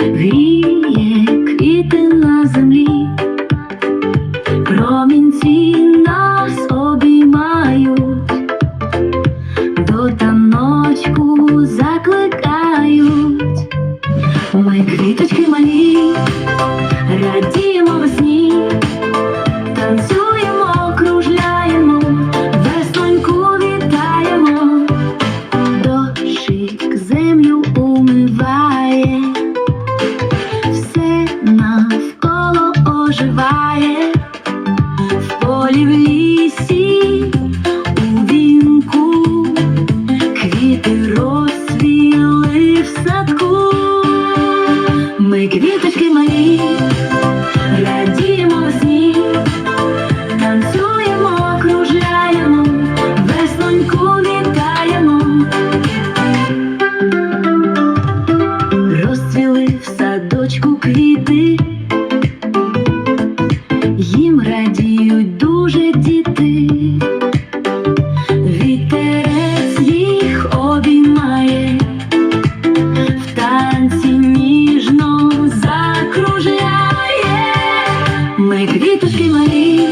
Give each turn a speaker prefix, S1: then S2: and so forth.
S1: гріє квіти на землі, промінці нас обіймають, до таночку закликають, Ой, квіточки оживає, в полі в лісі, у вінку, квіти розцвіли в садку. Ми квіточки малі, радіємо весні, танцюємо, кружляємо, весноньку вітаємо. Розцвіли в садочку квіти, води, їх обіймає, в танці ніжно закружляє, ми квіточки малі.